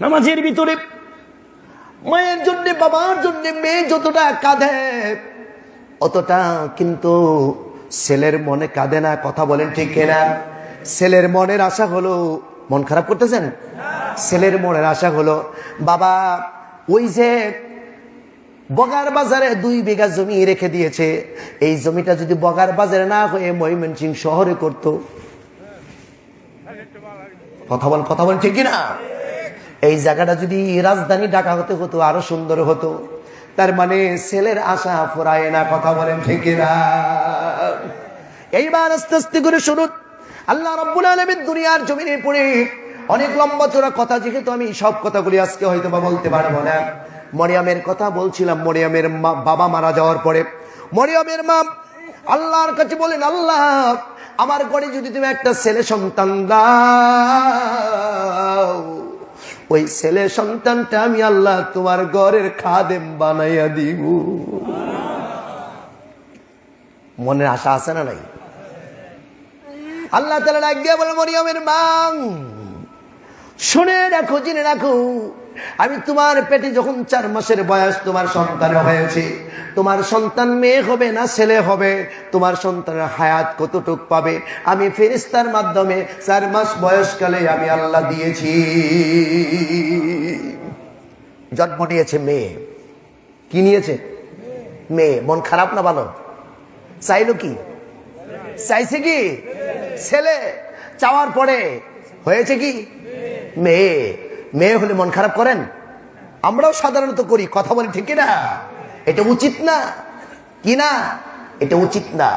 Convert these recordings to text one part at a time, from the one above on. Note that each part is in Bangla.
নামাজের ভিতরে। মায়ের জন্য, বাবার জন্য, মেয়ে যতটা কাঁদে, অতটা কিন্তু ছেলের মনে কাঁদে না। কথা বলেন ঠিক কিনা? ছেলের মনের আশা হলো, মন খারাপ করতেছেন? ছেলের মনের আশা হলো, বাবা, ওই যে বগার বাজারে দুই বিঘা জমি রেখে দিয়েছে, এই জমিটা যদি বগার বাজারে না হয়ে ময়মনসিং শহরে করত। কথা বল কথা বল ঠিক না এই জায়গাটা যদি রাজধানী ঢাকা হতে হতো, আরও সুন্দর হতো। তার মানে ছেলের আশা ফুরায় না, কথা বলেন ঠিক না এইবার আস্তে আস্তে করে শুনুন। আল্লাহ রব্বুল আলমের দুনিয়ার জমিনে পড়ে অনেক লম্বা চোরা কথা, যেহেতু আমি সব কথাগুলি আজকে হয়তো বা বলতে পারব না। মরিয়ামের কথা বলছিলাম, মরিয়ামের বাবা মারা যাওয়ার পরে। মরিয়ামের মা আল্লাহর কাছে বলেন, আল্লাহ, আমার ঘরে যদি তুমি একটা ছেলে সন্তান দাও ওই ছেলে সন্তানটা আমি আল্লাহ তোমার ঘরের খাদেম বানাইয়া দিব। মনের আশা আছে না নাই? আল্লাহ তালা ডাক দিয়া বলে, মরিয়মের মাং শুনে রাখো, জেনে রাখো আমি তোমার পেটে যখন চার মাসের বয়স তোমার সন্তান হয়েছে, তোমার সন্তান মেয়ে হবে না ছেলে হবে, তোমার সন্তানের হায়াত কতটুক পাবে? আমি ফেরিস্তার মাধ্যমে চার মাস বয়সকালে আমি আল্লাহ দিয়েছি। জন্ম নিয়েছে মেয়ে। কি নিয়েছে? মেয়ে। মন খারাপ না ভালো? চাইলো কি? চাইছে কি? ছেলে। চাওয়ার পরে হয়েছে কি? মেয়ে। মেয়ে হলে মন খারাপ করেন? আমরাও সাধারণত করি, কথা বলি, ঠিক না এটা উচিত না। কি না? এটা উচিত না।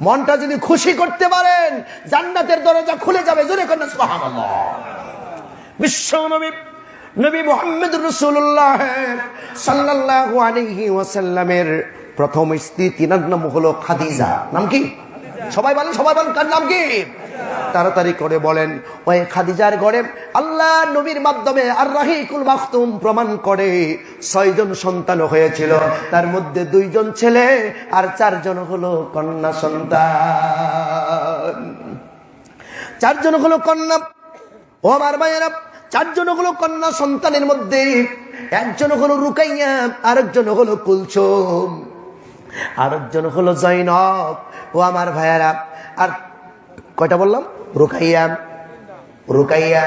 মনটা যদি খুশি করতে পারেন, জান্নাতের দরজা খুলে যাবে, জোরে কন্যা বিশ্ব নবী নবী মোহাম্মদ রসুল্লাহ সাল্লাল্লাহু আলাইহি ওয়াসাল্লামের প্রথম স্ত্রী তিনার নাম হলো খাদিজা। নাম কি? সবাই বলেন সবাই বলেন, কার নাম কি? তাড়াতাড়ি করে বলেন ওই খাদিজার ঘরে আল্লাহ নবীর মাধ্যমে আর রাহিকুল মাখতুম প্রমাণ করে। ছয়জন সন্তান হয়েছিল, তার মধ্যে দুইজন ছেলে আর চারজন হলো কন্যা সন্তান। চারজন হলো কন্যা, ও আমার ভাইয়েরা চারজন হলো কন্যা সন্তানের মধ্যে। একজন হলো রুকাইয়া, আরেকজন হলো কুলসুম। আরেকজন হলো জৈনব। ও আমার ভাইয়েরা, আর কয়টা বললাম? রুকাইয়া রুকাইয়া,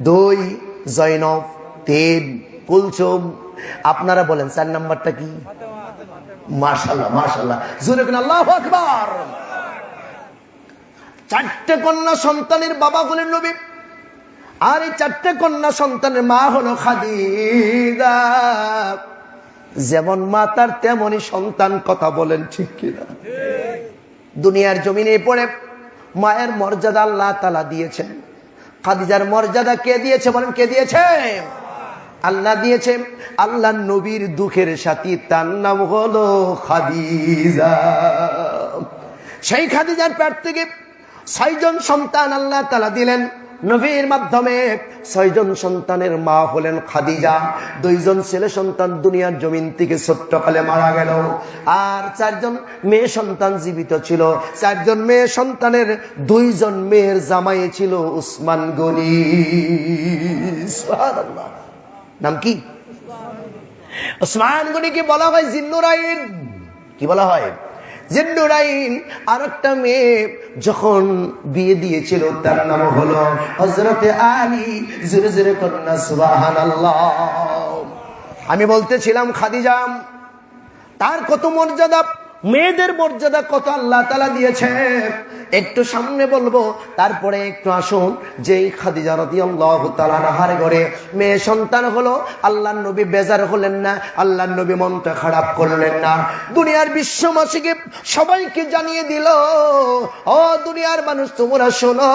দুই, জৈনব, তিন কুলসুম আপনারা বলেন, চার নাম্বারটা কি? মার্শাল্লাহ মার্শাল্লাহ জুরে আল্লাহ আকবার। চারটে কন্যা সন্তানের বাবা হলেন নবী। আর এই চারটে কন্যা সন্তানের মা হলো খাদিজা। যেমন মা, তার তেমনই সন্তান, কথা বলেন ঠিক কিনা? দুনিয়ার জমিনে পড়ে। মায়ের মর্যাদা আল্লাহ তালা দিয়েছেন। খাদিজার মর্যাদা কে দিয়েছে বলেন, কে দিয়েছে? আল্লাহ দিয়েছে। আল্লাহ নবীর দুঃখের সাথে, তার নাম হলো খাদিজা। সেই খাদিজার পেট থেকে ছয়জন সন্তান আল্লাহ তালা দিলেন। নবীর মাধ্যমে ছয়জন সন্তানের মা হলেন খাদিজা দুইজন ছেলে সন্তান দুনিয়ার জমিন থেকে ছোট্টকালে মারা গেল। আর চারজন মেয়ে সন্তান জীবিত ছিল। চারজন মেয়ে সন্তানের দুইজন মেয়ের জামাই ছিল উসমান গনি। নাম কি? ওসমান গনিকে বলা হয় জিন্নুরাইন। কি বলা হয়? জিন্নুরাইন আর একটা মেয়ে যখন বিয়ে দিয়েছিল, তার নাম হলো হজরতে আলী। জোরে জোরে কন্যা সুবাহান আমি বলতেছিলাম খাদিজাম তার কত মর্যাদা? মেয়েদের মর্যাদা কত আল্লাহ তালা দিয়েছে? একটু সামনে বলব, তারপরে একটু আসুন, যেই খাদিজা রতি আল্লাহ ঘরে, মেয়ে সন্তান হলো আল্লাহ নবী বেজার হলেন না আল্লাহ নবী মনটা খারাপ করলেন না। দুনিয়ার বিশ্ববাসীকে সবাইকে জানিয়ে দিল, ও দুনিয়ার মানুষ, তোমরা শোনো,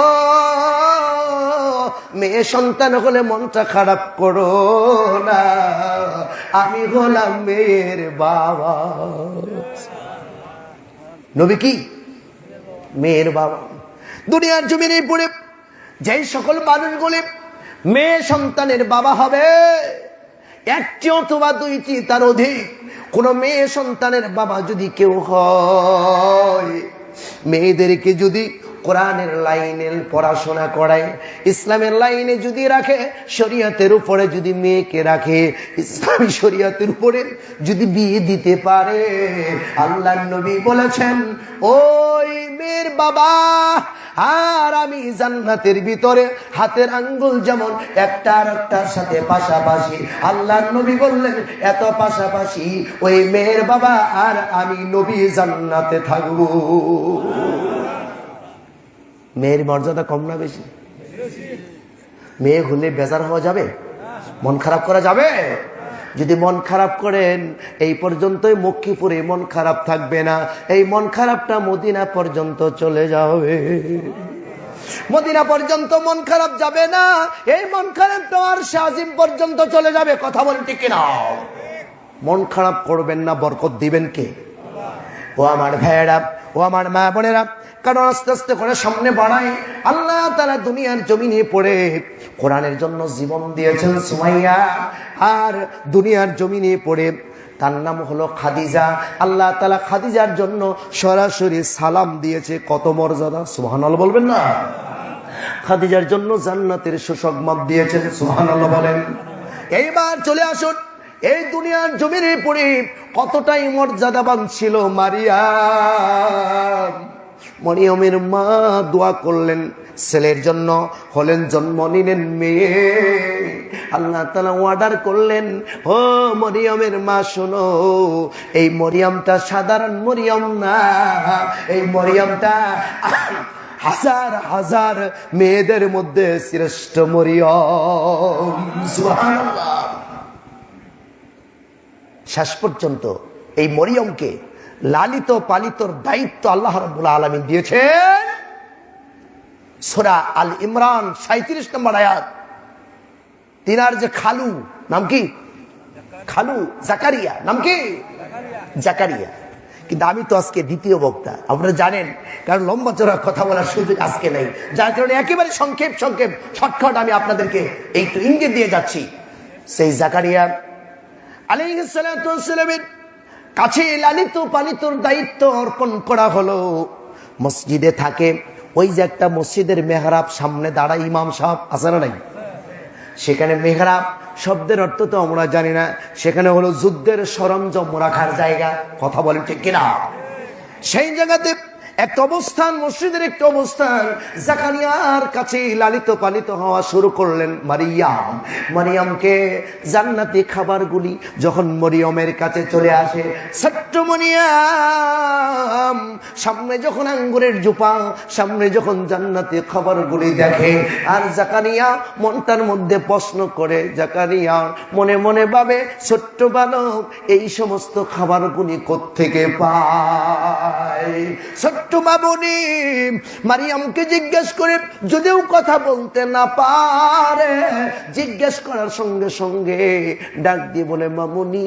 মেয়ে সন্তান হলে মনটা খারাপ করো না। আমি হলাম মেয়ের বাবা। নবী কি? মেয়ের বাবা। দুনিয়ার জমিনে পড়ে যেই সকল মানুষগুলি মেয়ে সন্তানের বাবা হবে। একটি অথবা দুইটি তার অধিক। কোন মেয়ে সন্তানের বাবা যদি কেউ হয়, মেয়েদেরকে যদি কোরআনের লাইনে পড়াশোনা করায়, ইসলামের লাইনে যদি রাখে, শরীয়তের উপরে যদি মেয়েকে রাখে, ইসলামী শরীয়তের উপরে যদি বিয়ে দিতে পারে আল্লাহ নবী বলেছেন, ওই মেয়ের বাবা, আর আমি জান্নাতের ভিতরে হাতের আঙ্গুল যেমন একটা আর একটার সাথে পাশাপাশি। আল্লাহ নবী বললেন, এত পাশাপাশি ওই মেয়ের বাবা, আর আমি নবী জান্নাতে থাকব। মেয়ের মর্যাদা কম না বেশি? মেয়ে হলে বেজার হওয়া যাবে? মন খারাপ করা যাবে? যদি মন খারাপ করেন, এই পর্যন্তই মক্ষীপুরে মন খারাপ থাকবে না। এই মন খারাপটা মদিনা পর্যন্ত চলে যাবে। মদিনা পর্যন্ত মন খারাপ যাবে না। এই মন খারাপ তো আর শাহিম পর্যন্ত চলে যাবে। কথা বলেন ঠিক না মন খারাপ করবেন না, বরকত দিবেন কে? ও আমার ভাইয়েরা, ও আমার মা বোনেরা কারণ আস্তে আস্তে করে সামনে বাড়ায় আল্লাহ তারা দুনিয়ার জমিনে পড়ে। কোরআনের জন্য জীবন দিয়েছেন সুমাইয়া। আর দুনিয়ার জমিনে পড়ে। তার নাম হলো খাদিজা। আল্লাহ তালা খাদিজার জন্য সরাসরি সালাম দিয়েছে। কত মর্যাদা? সুহানাল বলবেন না? খাদিজার জন্য জান্নাতের সুসংবাদ দিয়েছেন। সুহানাল বলেন। এইবার চলে আসুন। এই দুনিয়ার জমিনে পড়ে কতটাই মর্যাদাবান ছিল মারিয়া। মরিয়মের মা দোয়া করলেন, ছেলের জন্য হলেন জন্ম নিলেন মেয়ে। আল্লাহ তালা অর্ডার করলেন, ও মরিয়মের মা, শোনো, এই মরিয়মটা সাধারণ মরিয়ম না, এই মরিয়মটা হাজার হাজার মেয়েদের মধ্যে শ্রেষ্ঠ মরিয়ম। শেষ পর্যন্ত এই মরিয়মকে লালিত পালিতর দায়িত্ব আল্লাহ রব্বুল আলমী দিয়েছেন। সোরা আল ইমরান সাঁত্রিশ নম্বর আয়াত। তিনার যে খালু, নাম কি? খালু জাকারিয়া, নাম কি? জাকারিয়া। কিন্তু আমি তো আজকে দ্বিতীয় বক্তা, আপনারা জানেন, কারণ লম্বা চোরা কথা বলার সুযোগ আজকে নেই। যার কারণে একেবারে সংক্ষেপ সংক্ষেপ ছটখট আমি আপনাদেরকে তো ইঙ্গিত দিয়ে যাচ্ছি। সেই জাকারিয়া আলাইসালামের কাছে লালিত পালিতর দায়িত্ব অর্পণ করা হলো। মসজিদে থাকে, ওই যে একটা মসজিদের মেহরাব, সামনে দাঁড়ায় ইমাম সাহেব, আছে না নাই? সেখানে মেহরাব, শব্দের অর্থ তো আমরা জানি না, সেখানে হলো যুদ্ধের সরঞ্জাম রাখার জায়গা, কথা বলেন ঠিক কিনা? সেই জায়গাতে একটা অবস্থান, মসজিদের একটা অবস্থান। জাকারিয়ার কাছে লালিত পালিত হওয়া শুরু করলেন মারিয়াম। মারিয়ামকে জান্নাতি খাবারগুলি যখন মরিয়মের কাছে চলে আসে, ছোট্ট মরিয়াম, সামনে যখন আঙ্গুরের জুপা, সামনে যখন জান্নাতি খাবারগুলি দেখে, আর জাকারিয়া মনটার মধ্যে প্রশ্ন করে, জাকারিয়া, মনে মনে ভাবে, ছোট্ট বালক, এই সমস্ত খাবারগুলি কোত্থেকে পায়? ছোট্ট বাবুনি, মারিয়ামকে জিজ্ঞেস করে যদিও কথা বলতে না পারে, জিজ্ঞেস করার সঙ্গে সঙ্গে ডাক দিয়ে বলে মামুনি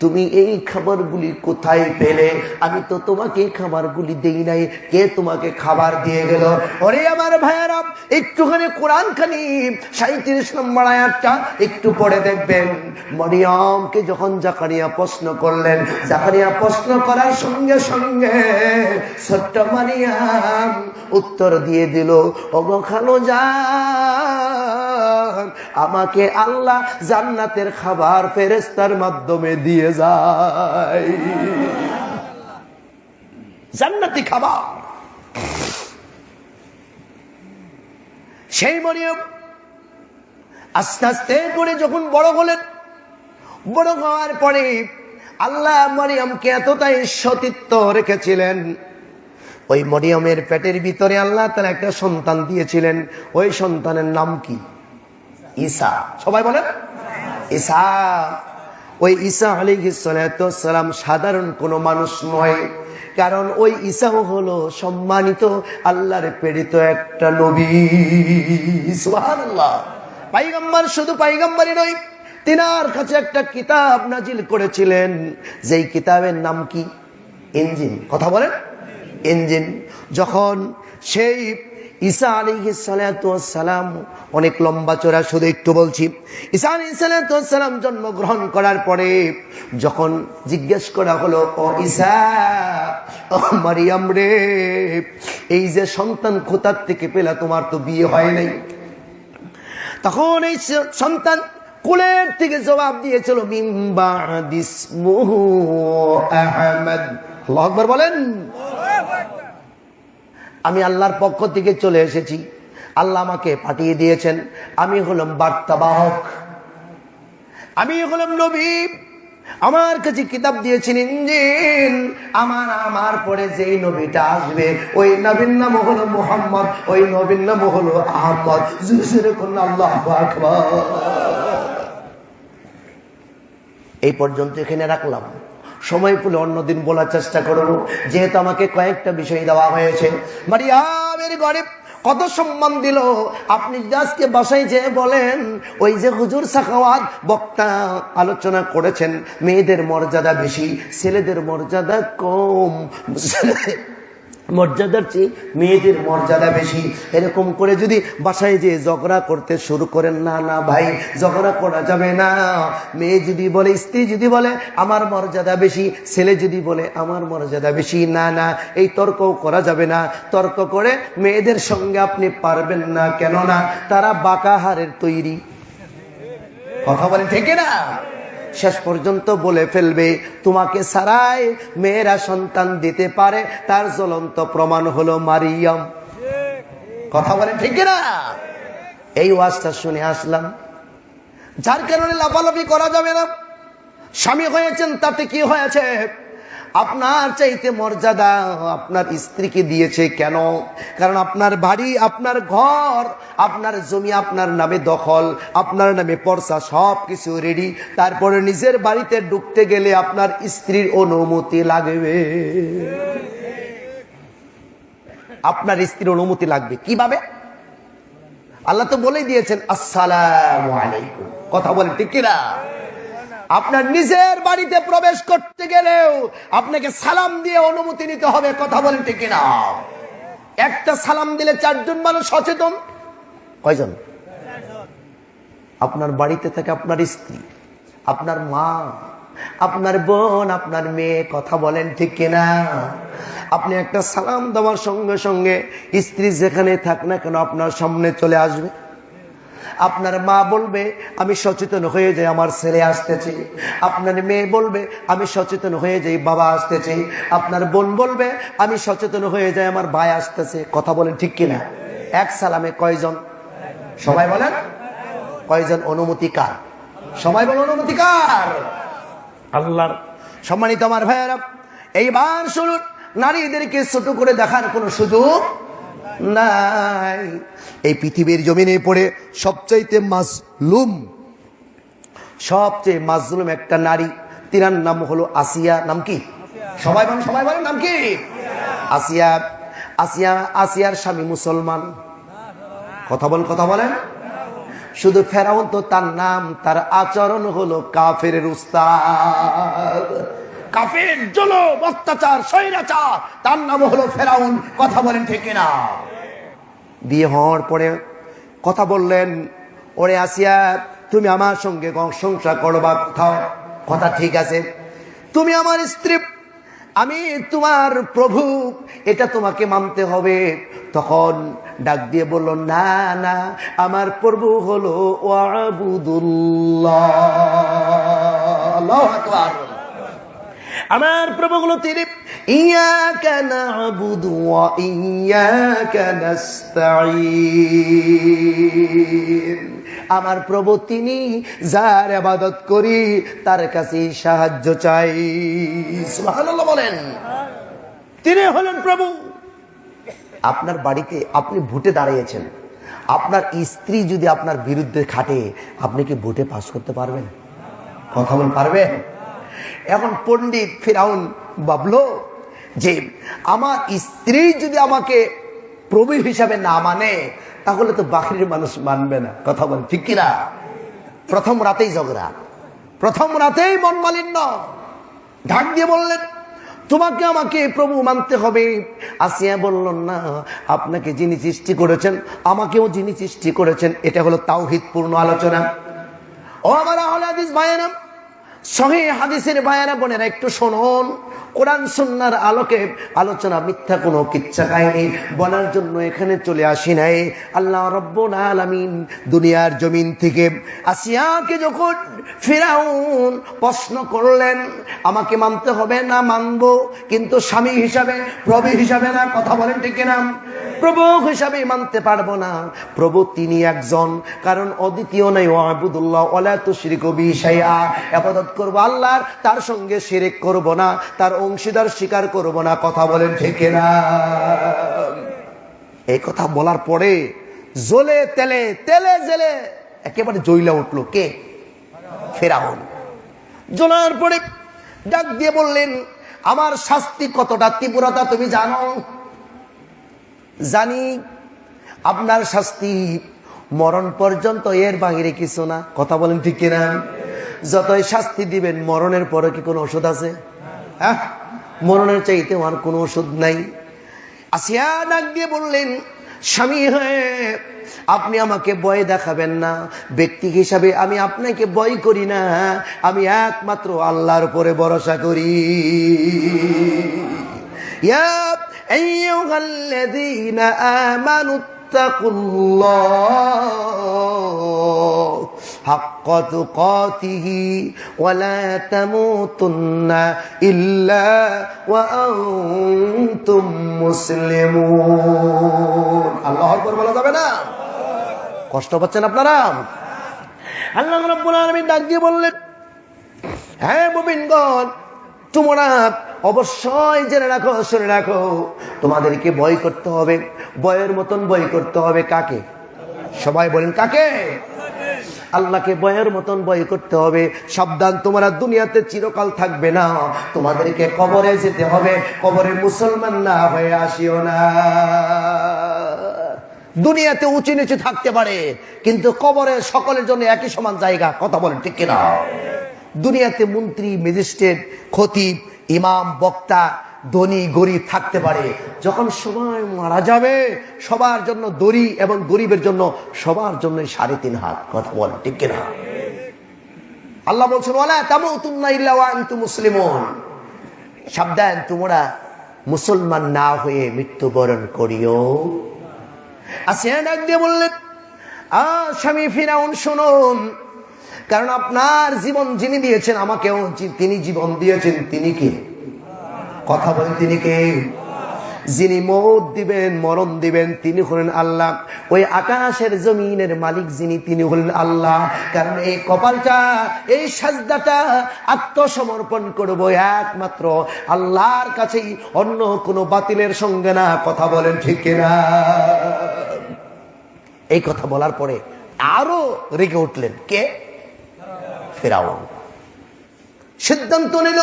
তুমি এই খাবারগুলি কোথায় পেলে? আমি তো তোমাকে এই খাবারগুলি দেই নাই। কে তোমাকে খাবার দিয়ে গেল? ওরে আমার ভাইয়ারাম একটুখানি কোরআন খানি সাঁত্রিশ নম্বর আয়াতটা একটু পরে দেখবেন। মরিয়মকে যখন জাকারিয়া প্রশ্ন করলেন, জাকারিয়া প্রশ্ন করার সঙ্গে সঙ্গে ছোট্ট মারিয়াম উত্তর দিয়ে দিল অবখানো যান আমাকে আল্লাহ জান্নাতের খাবার ফেরেস্তার মাধ্যমে দিয়ে যায়। জান্নাতি খাবার। সেই মরিয়ম আস্তে আস্তে করে যখন বড় হলেন, বড় হওয়ার পরে আল্লাহ মরিয়মকে এতটাই সতীত্ব রেখেছিলেন। ওই মরিয়মের পেটের ভিতরে আল্লাহ তার একটা সন্তান দিয়েছিলেন। ওই সন্তানের নাম কি? ঈসা। সবাই বলেন? ঈসা। ওই ঈসা আলী সালাম সাধারণ কোনো মানুষ নয়। কারণ ওই ঈসাও হলো সম্মানিত আল্লাহর প্রেরিত একটা নবী। পাইগাম্বার শুধু পাইগাম্বারই নয়। তিনার কাছে একটা কিতাব নাজিল করেছিলেন। যেই কিতাবের নাম কি? ইঞ্জিন। কথা বলেন। ইঞ্জিন। যখন সেই ঈসা আলী সালাম অনেক লম্বা চড়া শুধু একটু বলছি। ঈসা আলী সালাম জন্মগ্রহণ করার পরে যখন জিজ্ঞেস করা হলো, ও ঈসা মারিয়াম রে, এই যে সন্তান কোথার থেকে পেলা? তোমার তো বিয়ে হয় নাই। তখন এই সন্তান কুলের থেকে জবাব দিয়েছিল বলেন। আমি আল্লাহর পক্ষ থেকে চলে এসেছি। আল্লাহ আমাকে পাঠিয়ে দিয়েছেন। আমি হলাম বার্তাবাহক। আমি হলাম নবী। আমার কাছে কিতাব দিয়েছেন ইঞ্জিন আমার আমার পরে যেই নবীটা আসবে, ওই নবীর নাম হলো মোহাম্মদ, ওই নবীর নাম হলো আহমদ। আল্লাহ আকবার। এই পর্যন্ত এখানে রাখলাম। সময় পেলে অন্যদিন বলার চেষ্টা করব যেহেতু আমাকে কয়েকটা বিষয় দেওয়া হয়েছে। মারিয়ামের ঘরে কত সম্মান দিল। আপনি আজকে বাসায় যে বলেন, ওই যে হুজুর সাখাওয়াত বক্তা আলোচনা করেছেন, মেয়েদের মর্যাদা বেশি, ছেলেদের মর্যাদা কম। মর্যাদার চেয়ে মেয়েদের মর্যাদা বেশি। এরকম করে যদি বাসায় যে ঝগড়া করতে শুরু করেন, না না ভাই, ঝগড়া করা যাবে না। মেয়ে যদি বলে, স্ত্রী যদি বলে, আমার মর্যাদা বেশি। ছেলে যদি বলে, আমার মর্যাদা বেশি। না না, এই তর্কও করা যাবে না। তর্ক করে মেয়েদের সঙ্গে আপনি পারবেন না, কেননা তারা বাঁকাহারের তৈরি। কথা বলে ঠিক না শেষ পর্যন্ত বলে ফেলবে, তোমাকে সারাই মেয়েরা সন্তান দিতে পারে, তার জ্বলন্ত প্রমাণ হলো মারিয়াম। কথা বলে ঠিক না এই ওয়াজটা শুনে আসলাম। যার কারণে লাফালাফি করা যাবে না। স্বামী হয়েছেন, তাতে কি হয়েছে? আপনার চাইতে মর্যাদা আপনার স্ত্রীকে দিয়েছে কেন? কারণ আপনার বাড়ি, আপনার ঘর, আপনার জমি আপনার নামে দখল, আপনার নামে পর্সা সব কিছু রেডি তারপরে নিজের বাড়িতে ঢুকতে গেলে আপনার স্ত্রীর অনুমতি লাগবে। আপনার স্ত্রীর অনুমতি লাগবে। কীভাবে? আল্লাহ তো বলেই দিয়েছেন, আসসালাম কথা বলেন, ঠিক কিনা? আপনার নিজের বাড়িতে প্রবেশ করতে গেলেও আপনাকে সালাম দিয়ে অনুমতি নিতে হবে, কথা বলেন ঠিক কিনা? একটা সালাম দিলে চারজন মানুষ সচেতন? কয়জন? আপনার বাড়িতে থাকে আপনার স্ত্রী, আপনার মা, আপনার বোন, আপনার মেয়ে, কথা বলেন ঠিক কিনা? আপনি একটা সালাম দেওয়ার সঙ্গে সঙ্গে স্ত্রী যেখানে থাক না কেন আপনার সামনে চলে আসবে। আপনার মা বলবে আমি সচেতন হয়ে যাই আমার ছেলে আসতেছে। আপনার মেয়ে বলবে আমি সচেতন হয়ে যাই বাবা আসতেছে। আপনার বোন বলবে আমি সচেতন হয়ে যাই আমার ভাই আসতেছে। কথা বলেন ঠিক কিনা? এক সালামে কয়জন? সবাই বলেন। কয়জন? অনুমতি কার? সবাই বলেন অনুমতি কার? আল্লাহর। সম্মানিত আমার ভাইয়েরা এইবার শুনুন নারীদেরকে ছোট করে দেখার কোনো সুযোগ নাই। এই পৃথিবীর জমিনে পড়ে সবচাইতে মাজলুম, সবচেয়ে মাজলুম একটা নারী, তিনার নাম হলো আসিয়া। নাম কি? সবাই বলেন সবাই বলেন, নাম কি? আসিয়া আসিয়া, আসিয়ার স্বামী মুসলমান। কথা বল কথা বলেন। শুধু ফেরাউন তো তার নাম, তার আচরণ হলো কাফের উস্তাদ। কাফের জলম, অত্যাচার, স্বৈরাচার, তার নাম হলো ফেরাউন। কথা বলেন ঠিক না বিয়ে হওয়ার পরে কথা বললেন, ওরে আসিয়া, তুমি আমার সঙ্গে সংসার করবা কোথাও? কথা ঠিক আছে। তুমি আমার স্ত্রী, আমি তোমার প্রভু, এটা তোমাকে মানতে হবে। তখন ডাক দিয়ে বলল, না না, আমার প্রভু হলো। আমার প্রভুগুলো তিনি। নাবুদু ওয়া ইয়াকা নাস্তাঈন। আমার প্রভু তিনি যার আবাদত করি, তার কাছে সাহায্য চাই। বলেন। তিনি হলেন প্রভু। আপনার বাড়িতে আপনি ভোটে দাঁড়িয়েছেন। আপনার স্ত্রী যদি আপনার বিরুদ্ধে খাটে, আপনি কি ভোটে পাস করতে পারবেন? কথা বল পারবেন? এখন পণ্ডিত ফিরাউন ভাবলো যে আমার স্ত্রী যদি আমাকে প্রভু হিসাবে না মানে তাহলে তো বাহিরের মানুষ মানবে না। কথা বল, ঠিক কিনা? প্রথম রাতেই ঝগড়া। প্রথম রাতেই মন মালিন্য। ঢাক দিয়ে বললেন, তোমাকে আমাকে প্রভু মানতে হবে। আসিয়া বলল না, আপনাকে যিনি সৃষ্টি করেছেন, আমাকেও যিনি সৃষ্টি করেছেন। এটা হলো তাওহিদপূর্ণ আলোচনা। ও আমার আহলে হাদিস ভাইয়েরা সহি হাদিসের ভাইয়েরা বোনেরা, একটু শুনুন। কোরআন সুন্নার আলোকে আলোচনা, মিথ্যা কোনো কিচ্ছা কাহিনী বলার জন্য এখানে চলে আসি নাই। আল্লাহ রব্বুল আলামিন দুনিয়ার জমিন থেকে আসিয়াকে যখন ফেরাউন প্রশ্ন করলেন, আমাকে মানতে হবে না, মানবো, কিন্তু স্বামী হিসাবে, প্রভু হিসাবে না, কথা বলেন ঠিক না প্রভু হিসাবে মানতে পারব না। প্রভু তিনি একজন, কারণ অদ্বিতীয় নাই আবুদুল্লাহ ওলা তুশরিক বিশাইয়া আবাদত করব আল্লাহর, তার সঙ্গে শিরিক করব না, তার অংশীদার স্বীকার করব না, কথা বলেন ঠিক না এই কথা বলার পরে জলে তেলে তেলে, জেলে, একেবারে জইলা উঠল কে? ফেরাউন। জ্বলার পরে ডাক দিয়ে বললেন, আমার শাস্তি কতটা? তীব্রতা তুমি জানো? জানি আপনার শাস্তি মরণ পর্যন্ত এর বাহিরে কিছু না। কথা বলেন ঠিক কিনা? যতই শাস্তি দিবেন, মরণের পরে কি কোনো ওষুধ আছে? হ্যাঁ? মরণের চাইতে আর কোনো ওষুধ নাই। আসিয়া ডাক দিয়ে বললেন, স্বামী হয়ে আপনি আমাকে ভয় দেখাবেন না। ব্যক্তি হিসাবে আমি আপনাকে ভয় করি না। আমি একমাত্র আল্লাহর উপরে ভরসা করি। يا أيها الذين آمنوا اتقوا الله حق تقاته ولا تموتن إلا وأنتم مسلمون الله أكبر বলা যাবে না কষ্ট পাচ্ছেন আপনারা আল্লাহ রাব্বুল আলামিন ডাক দিয়ে বললেন হ্যাঁ মুমিনগণ তোমরা অবশ্যই জেনে রাখো, শুনে রাখো। তোমাদেরকে ভয় করতে হবে। বয়ের মতন ভয় করতে হবে কাকে? সবাই বলেন, কাকে? আল্লাহকে বয়ের মতন ভয় করতে হবে। সাবধান, তোমরা দুনিয়াতে চিরকাল থাকবে না। তোমাদেরকে কবরে যেতে হবে। কবরে মুসলমান না হয়ে আসিও না। দুনিয়াতে উঁচু নিচু থাকতে পারে, কিন্তু কবরে সকলের জন্য একই সমান জায়গা। কথা বলেন, ঠিক কিনা? দুনিয়াতে মন্ত্রী, ম্যাজিস্ট্রেট, খতিব, ইমাম, বক্তা, ধনী, গরিব থাকতে পারে। যখন সময় মারা যাবে, সবার জন্য দড়ি এবং গরিবের জন্য সবার জন্য সাড়ে তিন হাত, কথা বল ঠিক কিনা? আল্লাহ বলছেন ওলা তামুতুন্না ইল্লা ওয়া আনতুম মুসলিমুন। সাবধান, তোমরা মুসলমান না হয়ে মৃত্যুবরণ করিও। ডাক দিয়ে বললেন, আ স্বামী ফিরাউন, শুনুন কারণ আপনার জীবন যিনি দিয়েছেন, আমাকেও তিনি জীবন দিয়েছেন, তিনি কে? কথা বলেন তিনি কে? যিনি মৌত দিবেন, মরণ দিবেন, তিনি হলেন আল্লাহ। ওই আকাশের জমিনের মালিক যিনি, তিনি হলেন আল্লাহ। কারণ এই কপালটা, এই সাজদাটা আত্মসমর্পণ করব একমাত্র আল্লাহর কাছেই, অন্য কোনো বাতিলের সঙ্গে না। কথা বলেন ঠিক না এই কথা বলার পরে আরও রেগে উঠলেন। কে? ফেরাউন। সিদ্ধান্ত নিল,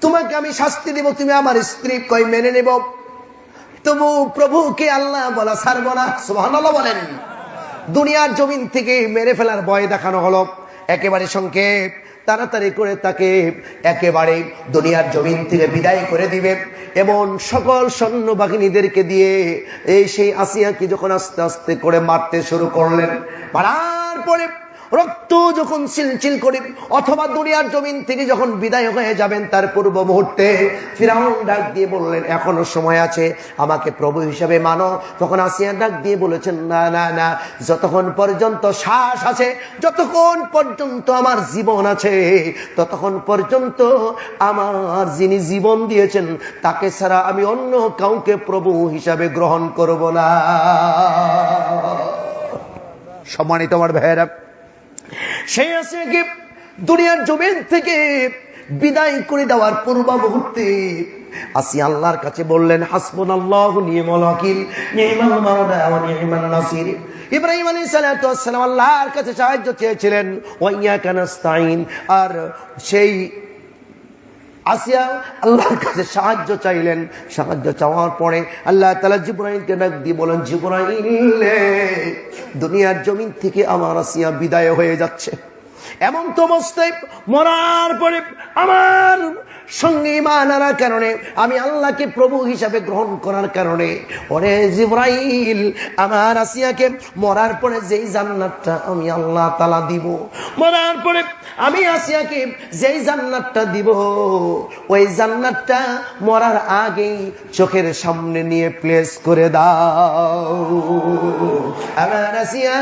তোমাকে আমি শাস্তি দিব, তুমি আমার স্ত্রী কই মেনে নেব? তবু প্রভুকে আল্লাহ বলা ছাড়ব না। বলেন। দুনিয়ার জমিন থেকে মেরে ফেলার ভয় দেখানো হলো। একেবারে সংক্ষেপ, তাড়াতাড়ি করে তাকে একেবারে দুনিয়ার জমিন থেকে বিদায় করে দিবে। এবং সকল সৈন্য বাহিনীদেরকে দিয়ে এই সেই আসিয়াকে যখন আস্তে আস্তে করে মারতে শুরু করলেন, মারার পরে রক্ত যখন চিলচিল করে, অথবা দুনিয়ার জমিন থেকে যখন বিদায় হয়ে যাবেন তার পূর্ব মুহূর্তে, ফিরাউন ডাক দিয়ে বললেন, এখনও সময় আছে, আমাকে প্রভু হিসাবে মানো। তখন আসিয়া ডাক দিয়ে বলেছেন, না না না, যতক্ষণ পর্যন্ত শ্বাস আছে, যতক্ষণ পর্যন্ত আমার জীবন আছে, ততক্ষণ পর্যন্ত আমার যিনি জীবন দিয়েছেন, তাকে ছাড়া আমি অন্য কাউকে প্রভু হিসাবে গ্রহণ করব না। সম্মানিত আমার ভাইয়েরা সেই আছে কি দুনিয়ার জমিন থেকে বিদায় করে দেওয়ার পূর্ব মুহূর্তে আসি আল্লাহর কাছে বললেন হাসবন আল্লাহ নিয়মল ওয়াকিল, নিয়মাল ওয়া নিয়মান নাসির। ইব্রাহিম আলী সালাম আল্লাহর কাছে সাহায্য চেয়েছিলেন ওয়াইয়া কানাস্তাইন আর সেই আসিয়া আল্লাহর কাছে সাহায্য চাইলেন। সাহায্য চাওয়ার পরে আল্লাহ তালা জিব্রাহিমকে ডাক দিয়ে বলেন জিব্রাহিম দুনিয়ার জমিন থেকে আমার আসিয়া বিদায় হয়ে যাচ্ছে। এমন তো অবস্থায় মরার পরে আমার সঙ্গে আনার কারণে, আমি আল্লাহকে প্রভু হিসাবে গ্রহণ করার কারণে। ওরে জিব্রাইল, আমার আসিয়াকে মরার পরে যেই জান্নাতটা আমি আল্লাহ তালা দিব, মরার পরে আমি আসিয়াকে যেই জান্নাতটা দিব, ওই জান্নাতটা মরার আগেই চোখের সামনে নিয়ে প্লেস করে দাও। আমার আসিয়া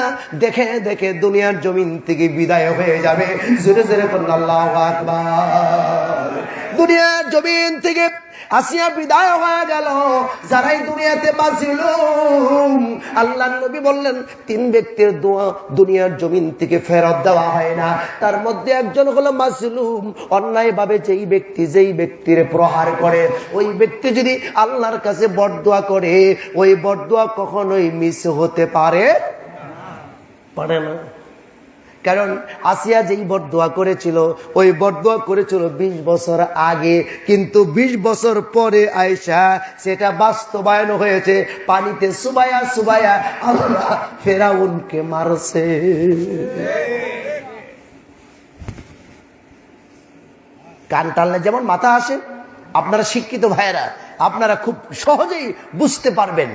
দেখে দেখে দুনিয়ার জমিন থেকে বিদায় হয়ে যাবে। জোরে জোরে করুন আল্লাহ আকবার। দুনিয়ার জমিন থেকে আসিয়া বিদায় হয়ে গেল। যারাই দুনিয়াতে বাঁচিল আল্লাহ নবী বললেন, তিন ব্যক্তির দোয়া দুনিয়ার জমিন থেকে ফেরত দেওয়া হয় না। তার মধ্যে একজন হলো মাসলুম অন্যায় ভাবে যেই ব্যক্তি যেই ব্যক্তির প্রহার করে, ওই ব্যক্তি যদি আল্লাহর কাছে বরদোয়া করে, ওই বরদোয়া কখনোই মিস হতে পারে পারে না। কারণ আসিয়া যেই বরদোয়া করেছিল, ওই বরদোয়া করেছিল ২০ বছর আগে। কিন্তু ২০ বছর পরে আয়সা সেটা বাস্তবায়ন হয়েছে। পানিতে সুবায়া সুবায়া আল্লাহ ফেরাউনকে মারছে। কান টানলে যেমন মাথা আসে, আপনারা শিক্ষিত ভাইয়েরা, আপনারা খুব সহজেই বুঝতে পারবেন।